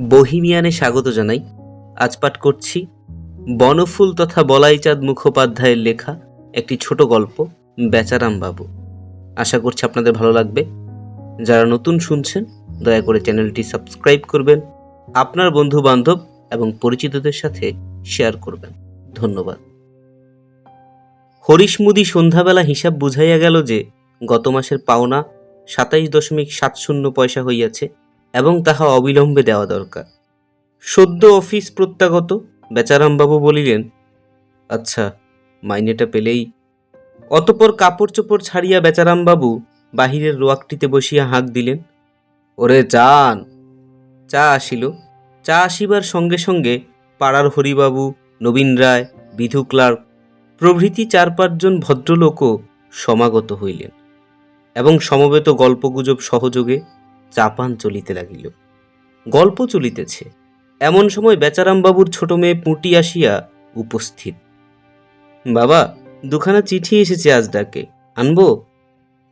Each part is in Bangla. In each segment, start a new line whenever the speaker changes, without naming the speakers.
বহিমিয়ানে স্বাগত জানাই। আজ পাঠ করছি বনফুল তথা বলাইচাঁদ মুখোপাধ্যায়ের লেখা একটি ছোট গল্প, বেচারাম বাবু। আশা করছি আপনাদের ভালো লাগবে। যারা নতুন শুনছেন, দয়া করে চ্যানেলটি সাবস্ক্রাইব করবেন, আপনার বন্ধু বান্ধব এবং পরিচিতদের সাথে শেয়ার করবেন। ধন্যবাদ। হরিশ মুদি সন্ধ্যাবেলা হিসাব বুঝাইয়া গেল যে গত মাসের পাওনা সাতাইশ দশমিক সাত শূন্য পয়সা হইয়াছে। এবং তাহা অবিলম্বে দেওয়া দরকার। সদ্য অফিস প্রত্যাগত, বেচারামবাবু বলিলেন আচ্ছা মাইনেটা পেলেই। অতপর কাপড় চোপড় ছাড়িয়া বেচারামবাবু বাহিরের রোয়াকটিতে বসিয়া হাঁক দিলেন, ওরে চান চা আসিল। চা আসিবার সঙ্গে সঙ্গে পাড়ার হরিবাবু, নবীন রায়, বিধু ক্লার্ক, প্রভৃতি চার পাঁচজন ভদ্রলোকও সমাগত হইলেন এবং সমবেত গল্পগুজব সহযোগে চাপান চলিতে লাগিল। গল্প চলিতেছে। এমন সময় বেচারামবাবুর ছোট মেয়ে পুঁটি আসিয়া উপস্থিত। বাবা, দুখানা চিঠি এসেছে আজ ডাকে। আনব?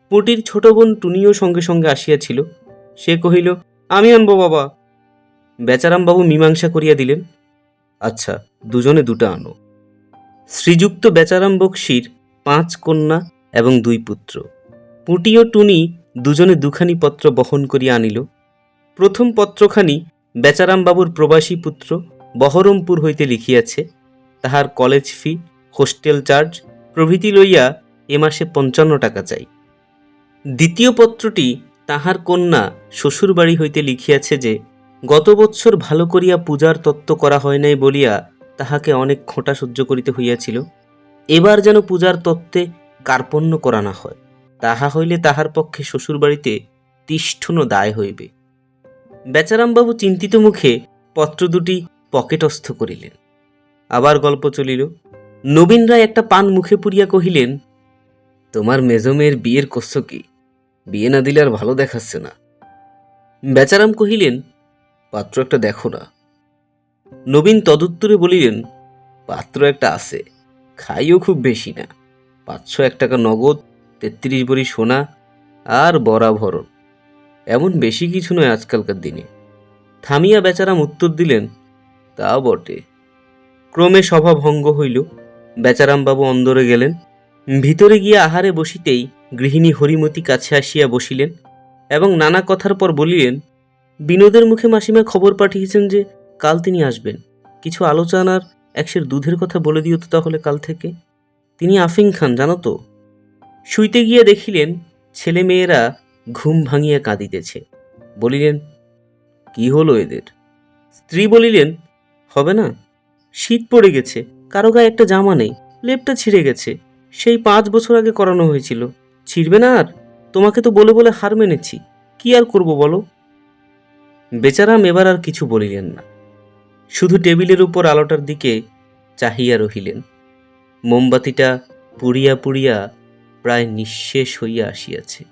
পুঁটির ছোট বোন টুনিও সঙ্গে সঙ্গে আসিয়াছিল। সে কহিল, আমি আনব বাবা। বেচারামবাবু মীমাংসা করিয়া দিলেন। আচ্ছা দুজনে দুটা আনো। শ্রীযুক্ত বেচারাম বক্সির পাঁচ কন্যা এবং দুই পুত্র। পুঁটি ও টুনি দুজনে দুখানি পত্র বহন করিয়া আনিল। প্রথম পত্রখানি বেচারামবাবুর প্রবাসী পুত্র বহরমপুর হইতে লিখিয়াছে, তাহার কলেজ ফি, হোস্টেল চার্জ, প্রভৃতি লইয়া এ মাসে পঞ্চান্ন টাকা চাই। দ্বিতীয় পত্রটি তাহার কন্যা শ্বশুরবাড়ি হইতে লিখিয়াছে যে, গত বৎসর ভালো করিয়া পূজার তত্ত্ব করা হয় নাই বলিয়া তাহাকে অনেক খোঁটা সহ্য করিতে হইয়াছিল। এবার যেন পূজার তত্ত্বে কার্পণ্য করা না হয়। তাহা হইলে তাহার পক্ষে শ্বশুরবাড়িতে তিষ্ঠনো দায় হইবে। বেচারামবাবু চিন্তিত মুখে পত্র দুটি পকেটস্থ করিলেন। আবার গল্প চলিল। নবীন রায় একটা পান মুখে পুরিয়া কহিলেন, তোমার মেজমের বিয়ের কষ্ট কি? বিয়ে না দিলে আর ভালো দেখাচ্ছে না। বেচারাম কহিলেন, পাত্র একটা দেখো না। নবীন তদুত্তরে বলিলেন, পাত্র একটা আছে, খাইও খুব বেশি না। পাঁচশো এক টাকা নগদ তেত্রিশ ভরি সোনা আর বরা ভরণ। এমন বেশি কিছু নয় আজকালকার দিনে। থামিয়া বেচারাম উত্তর দিলেন, তা বটে। ক্রমে সভা ভঙ্গ হইল। বেচারামবাবু অন্দরে গেলেন। ভিতরে গিয়া আহারে বসিতেই গৃহিণী হরিমতি কাছে আসিয়া বসিলেন এবং নানা কথার পর বলিলেন, বিনোদের মুখে মাসিমা খবর পাঠিয়েছেন যে কাল তিনি আসবেন। কিছু আলোচনার একশের দুধের কথা বলে দিও তো তাহলে কাল থেকে। তিনি আফিং খান, জানো তো? শুইতে গিয়া দেখিলেন ছেলে মেয়েরা ঘুম ভাঙিয়া কাঁদিতেছে। বলিলেন, কি হলো এদের? স্ত্রী বলিলেন, হবে না, শীত পড়ে গেছে, কারও গায়ে একটা জামা নেই, লেপটা ছিঁড়ে গেছে, সেই পাঁচ বছর আগে করানো হয়েছিল, ছিঁড়বে না আর? তোমাকে তো বলে বলে হার মেনেছি, কি আর করব বলো? বেচারাম এবার আর কিছু বলিলেন না। শুধু টেবিলের উপর আলোটার দিকে চাহিয়া রহিলেন। মোমবাতিটা পুড়িয়া পুড়িয়া প্রায় নিঃশেষ হইয়া আসিয়াছে।